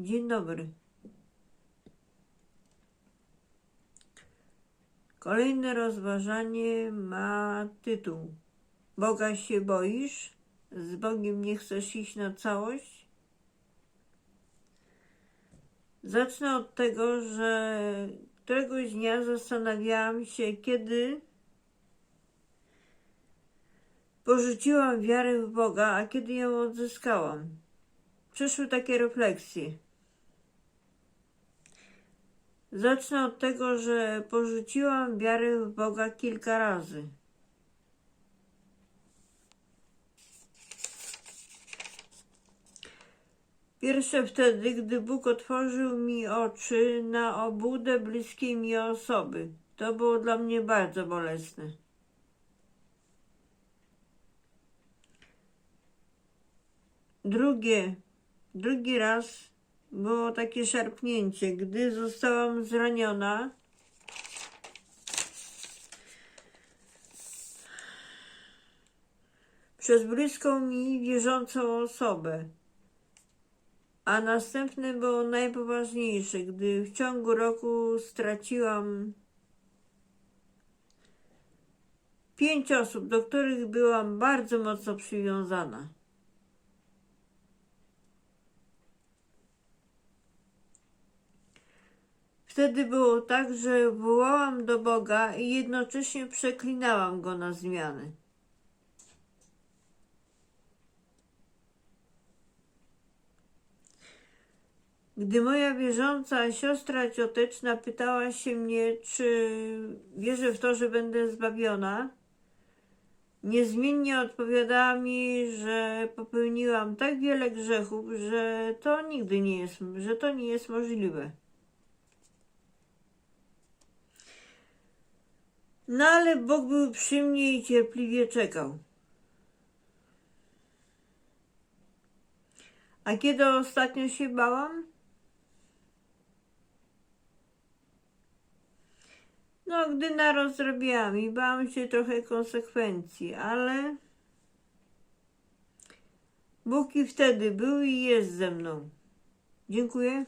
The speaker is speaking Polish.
Dzień dobry. Kolejne rozważanie ma tytuł Boga się boisz? Z Bogiem nie chcesz iść na całość? Zacznę od tego, że któregoś dnia zastanawiałam się, kiedy porzuciłam wiarę w Boga, a kiedy ją odzyskałam. Przyszły takie refleksje. Zacznę od tego, że porzuciłam wiarę w Boga kilka razy. Pierwsze wtedy, gdy Bóg otworzył mi oczy na obłudę bliskiej mi osoby. To było dla mnie bardzo bolesne. Drugie, drugi raz było takie szarpnięcie, gdy zostałam zraniona. Przez bliską mi wierzącą osobę. A następne było najpoważniejsze, gdy w ciągu roku straciłam pięć osób, do których byłam bardzo mocno przywiązana. Wtedy było tak, że wołałam do Boga i jednocześnie przeklinałam Go na zmiany. Gdy moja wierząca siostra cioteczna pytała się mnie, czy wierzę w to, że będę zbawiona, niezmiennie odpowiadała mi, że popełniłam tak wiele grzechów, że to nigdy nie jest, że to nie jest możliwe. No ale Bóg był przy mnie i cierpliwie czekał. A kiedy ostatnio się bałam? No, gdy narost zrobiłam i bałam się trochę konsekwencji, ale Bóg i wtedy był i jest ze mną. Dziękuję.